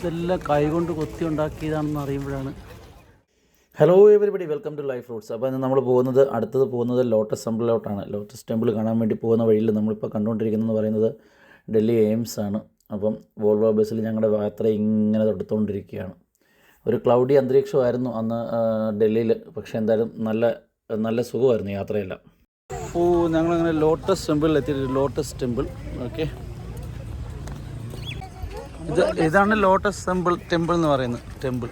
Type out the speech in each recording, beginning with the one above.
ഇതെല്ലാം കൈകൊണ്ട് കൊത്തി ഉണ്ടാക്കിയതാണെന്ന് അറിയുമ്പോഴാണ്. Hello everybody welcome to life roots അപ്പോൾ ഇന്ന് നമ്മൾ പോകുന്നത് അടുത്തത് പോകുന്നത് ലോട്ടസ് ടെമ്പിളിലോട്ടാണ് ലോട്ടസ് ടെമ്പിൾ കാണാൻ വേണ്ടി പോകുന്ന വഴിയിൽ നമ്മളിപ്പോൾ കണ്ടുകൊണ്ടിരിക്കുന്നതെന്ന് പറയുന്നത് ഡൽഹി എയിംസ് ആണ്. അപ്പം വോൾവോ ബസ്സിൽ ഞങ്ങളുടെ യാത്ര ഇങ്ങനെ തൊടുത്തുകൊണ്ടിരിക്കുകയാണ് ഒരു ക്ലൗഡി അന്തരീക്ഷമായിരുന്നു അന്ന് ഡൽഹിയിൽ പക്ഷേ എന്തായാലും നല്ല നല്ല സുഖമായിരുന്നു യാത്രയെല്ലാം. ഓ ഞങ്ങളങ്ങനെ ലോട്ടസ് ടെമ്പിളിൽ എത്തിയിട്ടുണ്ട്. ലോട്ടസ് ടെമ്പിൾ ഓക്കെ ഇത് ഇതാണ് ലോട്ടസ് ടെമ്പിൾ ടെമ്പിൾ എന്ന് പറയുന്നത് temple.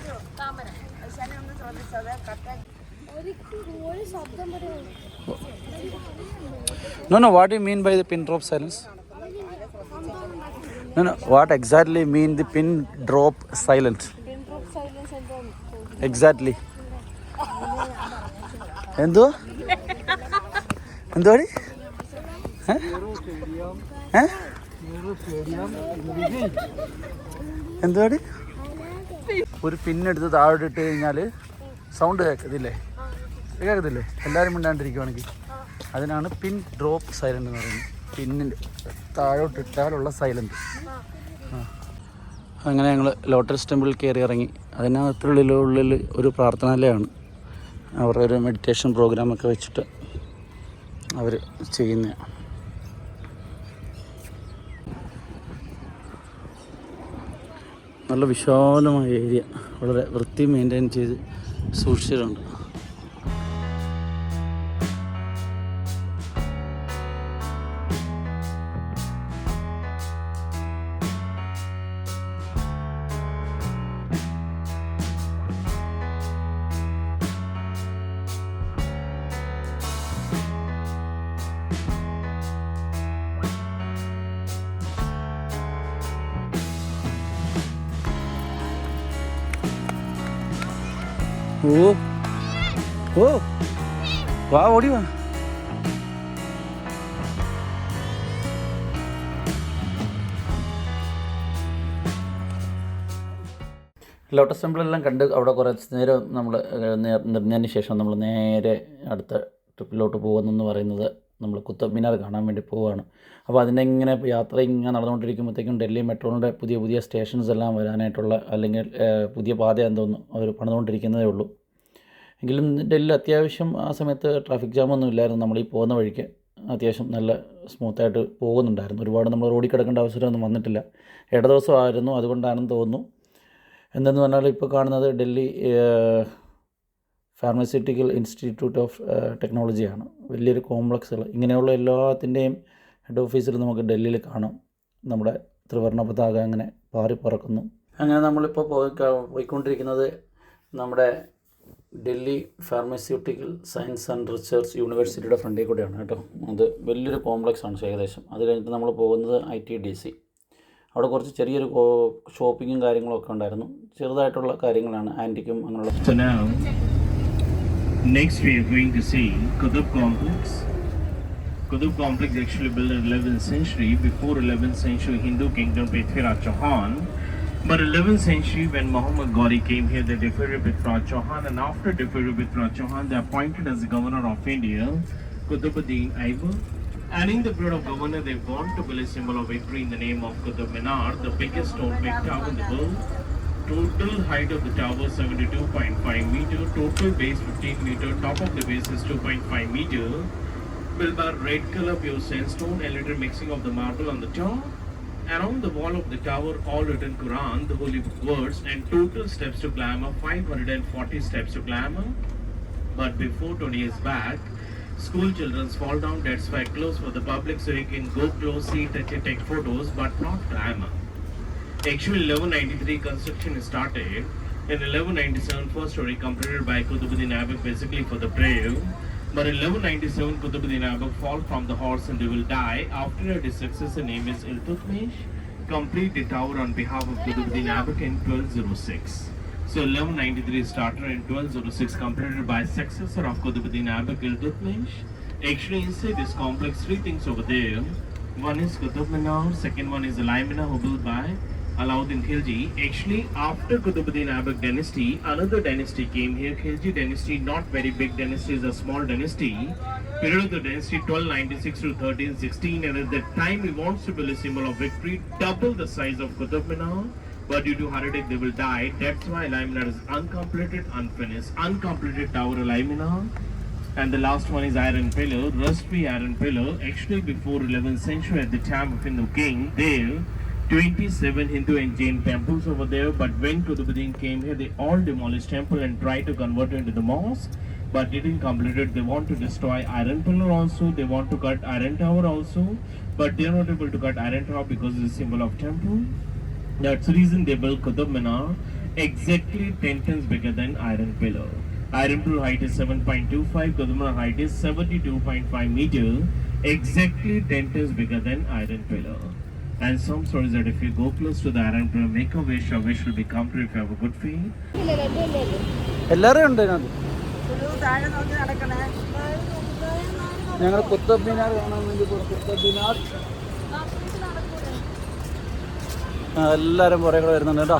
No no what you mean by the pin drop silence no no what exactly mean the pin drop silence exactly എന്തോ? എന്തോ ഏ? എന്തുവാടി? ഒരു പിന്നെടുത്ത് താഴോട്ട് ഇട്ട് കഴിഞ്ഞാൽ സൗണ്ട് കേൾക്കത്തില്ലേ? കേൾക്കത്തില്ലേ? എല്ലാവരും മിണ്ടാണ്ടിരിക്കുവാണെങ്കിൽ. അതിനാണ് പിൻ ഡ്രോപ്പ് സൈലന്റ് എന്ന് പറയുന്നത്. പിന്നിന്റെ താഴോട്ട് ഇട്ടാലുള്ള സൈലന്റ് അങ്ങനെ ഞങ്ങൾ ലോട്ടസ് ടെമ്പിളിൽ കയറി ഇറങ്ങി. അതിനകത്തുള്ളിൽ ഉള്ളിൽ ഒരു പ്രാർത്ഥനാലയമാണ്. അവരുടെ ഒരു മെഡിറ്റേഷൻ പ്രോഗ്രാമൊക്കെ വെച്ചിട്ട് അവർ ചെയ്യുന്ന നല്ല വിശാലമായ ഏരിയ. വളരെ വൃത്തി മെയിന്റെയിൻ ചെയ്ത് സൂക്ഷിച്ചിട്ടുണ്ട്. ഓ. ഓ. വാ ഓടി വാ. ലോട്ടസ് ടെമ്പിളെല്ലാം കണ്ട് അവിടെ കുറച്ച് നേരം നമ്മൾ നിർന്നതിന് ശേഷം നമ്മൾ നേരെ അടുത്ത ട്രിപ്പിലോട്ട് പോകുന്നെന്ന് പറയുന്നത് നമ്മൾ കുത്തബ് മിനാർ കാണാൻ വേണ്ടി പോവുകയാണ് അപ്പോൾ അതിന്റെ ഇങ്ങനെ യാത്ര ഇങ്ങനെ നടന്നുകൊണ്ടിരിക്കുമ്പോഴത്തേക്കും ഡൽഹി മെട്രോയുടെ പുതിയ പുതിയ സ്റ്റേഷൻസ് എല്ലാം വരാനായിട്ടുള്ള അല്ലെങ്കിൽ പുതിയ പാത എന്തോന്നും അവർ പണിതുകൊണ്ടിരിക്കുന്നതേ ഉള്ളൂ. എങ്കിലും ഡൽഹിയിൽ അത്യാവശ്യം ആ സമയത്ത് ട്രാഫിക് ജാമൊന്നും ഇല്ലായിരുന്നു. നമ്മൾ ഈ പോകുന്ന വഴിക്ക് അത്യാവശ്യം നല്ല സ്മൂത്തായിട്ട് പോകുന്നുണ്ടായിരുന്നു. ഒരുപാട് നമ്മൾ റോഡിൽ കിടക്കേണ്ട അവസരമൊന്നും വന്നിട്ടില്ല. ഇട ദിവസമായിരുന്നു അതുകൊണ്ടാണെന്ന് തോന്നുന്നു. എന്തെന്ന് പറഞ്ഞാൽ ഇപ്പോൾ കാണുന്നത് ഡൽഹി ഫാർമസ്യൂട്ടിക്കൽ ഇൻസ്റ്റിറ്റ്യൂട്ട് ഓഫ് ടെക്നോളജിയാണ് വലിയൊരു കോംപ്ലക്സുകൾ. ഇങ്ങനെയുള്ള എല്ലാത്തിന്റെയും ഹെഡ് ഓഫീസിൽ നമുക്ക് ഡൽഹിയിൽ കാണാം. നമ്മുടെ ത്രിവർണ പതാക അങ്ങനെ പാറി പറക്കുന്നു. അങ്ങനെ നമ്മളിപ്പോൾ പോയി പോയിക്കൊണ്ടിരിക്കുന്നത് നമ്മുടെ Delhi pharmaceutical science and research യൂണിവേഴ്സിറ്റിയുടെ ഫ്രണ്ടിൽ കൂടെയാണ് കേട്ടോ. അത് വലിയൊരു കോംപ്ലക്സ് ആണ് ഏകദേശം. അത് കഴിഞ്ഞിട്ട് നമ്മൾ പോകുന്നത് ഐ ടി ഡി സി അവിടെ കുറച്ച് ചെറിയൊരു ഷോപ്പിങ്ങും കാര്യങ്ങളൊക്കെ ഉണ്ടായിരുന്നു. ചെറുതായിട്ടുള്ള കാര്യങ്ങളാണ്. ആന്റിക്കും അങ്ങനെയുള്ള next we are going to see Qutub Complex. Qutub Complex actually built in 11th century. Before 11th century, Hindu kingdom Prithviraj Chauhan. But 11th century, when Muhammad Ghori came here, they defeated Prithviraj Chauhan. And after defeated Prithviraj Chauhan, they appointed as the governor of India, Qutubuddin Aibak. And in the period of governor, they want to build a symbol of victory in the name of Qutub Minar, the biggest stone tower in the world. Total height of the tower 72.5 meter, total base 15 meter, top of the base is 2.5 meter. Built by red color pure sandstone and little mixing of the marble on the top. Around the wall of the tower, all written Quran, the holy words, and total steps to glamour 540 steps to glamour. But before 20 years back, school children fall down dead spike closed for the public so you can go close, see, touch, and take photos, but not glamour. Actually, 1193 construction started. In 1197, first story completed by Qutbuddin Aibak basically for the prayer. But in 1197, Qutbuddin Aibak fall from the horse and they will die. After his successor name is Iltutmish, complete the tower on behalf of Qutbuddin Aibak in 1206. So 1193 started in 1206 completed by successor of Qutbuddin Aibak Iltutmish. Actually inside this complex three things over there. One is Qutub Minar, second one is Alai Minar built by Alauddin Khilji. Actually, after Qutbuddin Aibak dynasty, another dynasty came here. Khilji dynasty, not very big dynasty, is a small dynasty. Period of the dynasty 1296 to 1316, and at that time he wants to build a symbol of victory, double the size of Qutub Minar. but due to attack they will die. That's why Alai is uncompleted, unfinished, uncompleted tower Alai. And the last one is Iron Pillar, rusty iron pillar. Actually, before 11th century, at the time of Hindu king, there 27 Hindu and Jain temples over there. But when Kutubuddin came here, they all demolished temple and tried to convert it into the mosque. But didn't complete it. They want to destroy Iron Pillar also. They want to cut Iron Tower also. But they are not able to cut Iron Tower because it's a symbol of temple. That's the reason they built Qutub Minar exactly 10 times bigger than Iron Pillar. Iron Pillar height is 7.25, Qutub Minar height is 72.5 meter, exactly 10 times bigger than Iron Pillar. And some stories that if you go close to the Iron to make a wish, your wish will be come true if you have a good feeling. എല്ലാവരും ഞങ്ങൾ കുത്തബ് മിനാർ കാണാൻ വേണ്ടി പോയി കുത്തബ് മിനാർ ആ, എല്ലാവരും പുറകെ വരുന്നുണ്ട് കേട്ടോ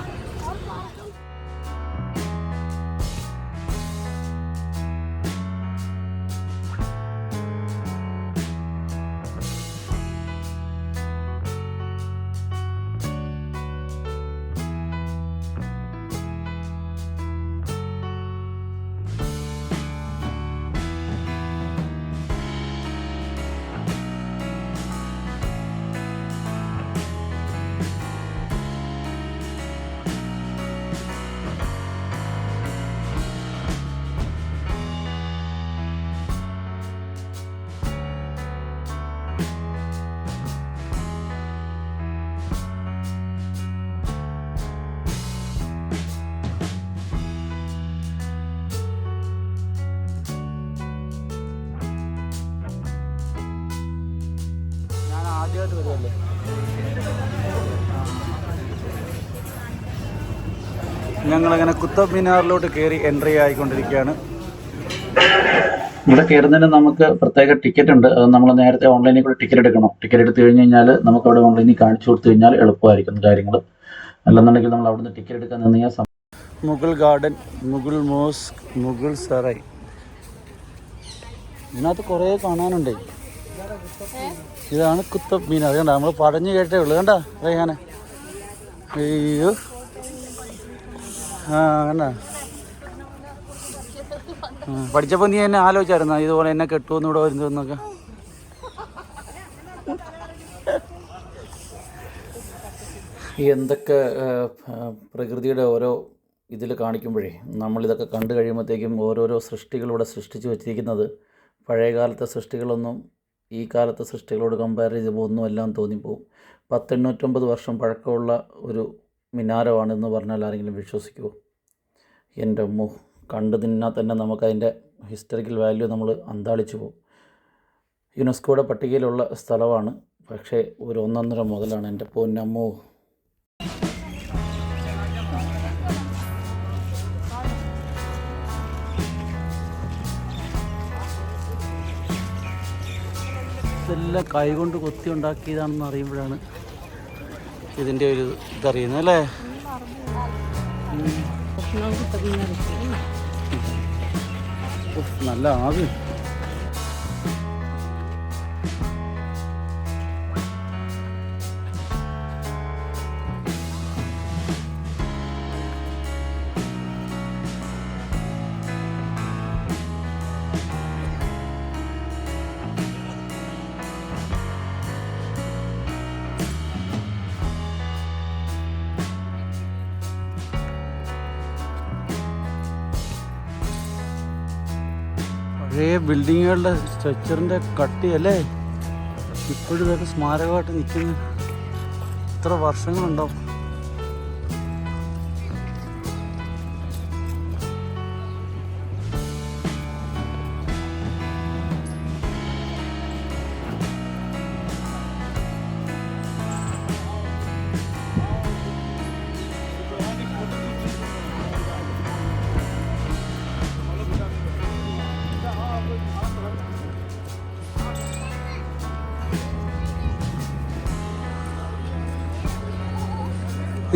ആദ്യമായിട്ട് വരുമല്ലേ ഞങ്ങളങ്ങനെ കുത്തബ് മിനാറിലോട്ട് കയറി എൻട്രി ആയിക്കൊണ്ടിരിക്കുകയാണ്. ഇവിടെ കയറുന്നതിന് നമുക്ക് പ്രത്യേക ടിക്കറ്റ് ഉണ്ട്. അത് നമ്മൾ നേരത്തെ ഓൺലൈനിൽ കൂടെ ടിക്കറ്റ് എടുക്കണം. ടിക്കറ്റ് എടുത്തു കഴിഞ്ഞ് കഴിഞ്ഞാൽ നമുക്ക് അവിടെ ഓൺലൈനിൽ കാണിച്ചു കൊടുത്തു കഴിഞ്ഞാൽ എളുപ്പമായിരിക്കും കാര്യങ്ങൾ. അല്ലെന്നുണ്ടെങ്കിൽ നമ്മൾ അവിടുന്ന് ടിക്കറ്റ് എടുക്കാൻ നിന്ന് കഴിഞ്ഞാൽ മുഗൾ ഗാർഡൻ മുഗൾ മോസ്ക് മുഗൾ സറായി ഇതിനകത്ത് കുറേ കാണാനുണ്ട്. ഇതാണ് കുത്തബ് മീനാർ. കണ്ട നമ്മൾ പടഞ്ഞു കേട്ടേ ഉള്ളൂ. കണ്ട റൈഹാന അയ്യോ. ആ കണ്ട? പഠിച്ചപ്പോൾ നീ എന്നെ ആലോചിച്ചായിരുന്ന? ഇതുപോലെ എന്നെ കെട്ടുമെന്ന് ഇവിടെ വരുന്നതെന്നൊക്കെ എന്തൊക്കെ പ്രകൃതിയുടെ ഓരോ ഇതിൽ കാണിക്കുമ്പോഴേ നമ്മളിതൊക്കെ കണ്ടു കഴിയുമ്പോഴത്തേക്കും ഓരോരോ സൃഷ്ടികളിവിടെ സൃഷ്ടിച്ചു വെച്ചിരിക്കുന്നത്. പഴയകാലത്തെ സൃഷ്ടികളൊന്നും ഈ കാലത്തെ സൃഷ്ടികളോട് കമ്പയർ ചെയ്തപ്പോൾ ഒന്നുമെല്ലാം തോന്നിപ്പോവും. പത്തെണ്ണൂറ്റൊമ്പത് വർഷം പഴക്കമുള്ള ഒരു മിനാരമാണെന്ന് പറഞ്ഞാൽ ആരെങ്കിലും വിശ്വസിക്കുമോ എന്റെ അമ്മോ കണ്ടു തിന്നാൽ തന്നെ നമുക്കതിന്റെ ഹിസ്റ്ററിക്കൽ വാല്യൂ നമ്മൾ അന്താളിച്ചു പോകും. യുനെസ്കോയുടെ പട്ടികയിലുള്ള സ്ഥലമാണ് പക്ഷേ ഒരു ഒന്നൊന്നര മുതലാണ് എന്റെ പൊന്നമ്മോ. ഇതെല്ലാം കൈകൊണ്ട് കൊത്തി ഉണ്ടാക്കിയതാണെന്ന് അറിയുമ്പോഴാണ് ഇതിന്റെ ഒരു ഇതറിയുന്നത് അല്ലേ? നല്ല ആവി. ബിൽഡിങ്ങുകളുടെ സ്ട്രക്ചറിന്റെ കട്ടിയല്ലേ ഇപ്പോഴും ഇതൊക്കെ സ്മാരകമായിട്ട് നിൽക്കുന്നു. എത്ര വർഷങ്ങളുണ്ടാവും.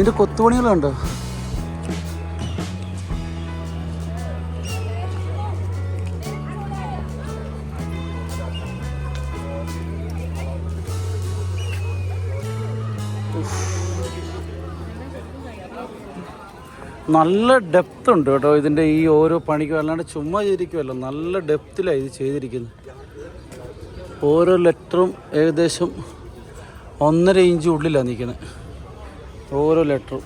ഇതിന്റെ കൊത്തുപണികളുണ്ടോ? നല്ല ഡെപ്ത് ഉണ്ട് കേട്ടോ ഇതിന്റെ ഈ ഓരോ പണിക്കും അല്ലാണ്ട് ചുമ്മാ ചെയ്തിരിക്കുമല്ലോ നല്ല ഡെപ്തിലാണ് ഇത് ചെയ്തിരിക്കുന്നത്. ഓരോ ലെറ്ററും ഏകദേശം ഒന്നര ഇഞ്ച് ഉള്ളിലാണ് നിൽക്കുന്നത് ഓരോ ലെറ്ററും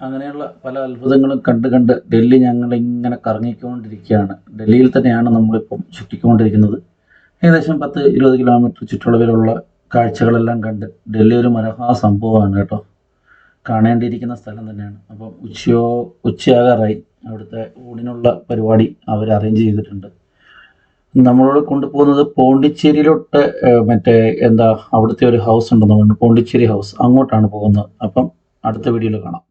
അങ്ങനെയുള്ള പല അത്ഭുതങ്ങളും കണ്ട് കണ്ട് ഡൽഹി ഞങ്ങൾ ഇങ്ങനെ കറങ്ങിക്കൊണ്ടിരിക്കുകയാണ്. ഡൽഹിയിൽ തന്നെയാണ് നമ്മളിപ്പം ചുറ്റിക്കൊണ്ടിരിക്കുന്നത്. ഏകദേശം പത്ത് ഇരുപത് കിലോമീറ്റർ ചുറ്റളവിലുള്ള കാഴ്ചകളെല്ലാം കണ്ട് ഡൽഹി ഒരു മനോഹാ സംഭവമാണ് കേട്ടോ. കാണേണ്ടിയിരിക്കുന്ന സ്ഥലം തന്നെയാണ്. അപ്പം ഉച്ചയോ ഉച്ചയാകാറായി. അവിടുത്തെ ഊണിനുള്ള പരിപാടി അവർ അറേഞ്ച് ചെയ്തിട്ടുണ്ട്. നമ്മളോട് കൊണ്ടുപോകുന്നത് പോണ്ടിച്ചേരിയിലോട്ട് മറ്റേ എന്താ അവിടുത്തെ ഒരു ഹൗസ് ഉണ്ടെന്ന് പറഞ്ഞു പോണ്ടിച്ചേരി ഹൗസ് അങ്ങോട്ടാണ് പോകുന്നത്. അപ്പം അടുത്ത വീഡിയോയിൽ കാണാം.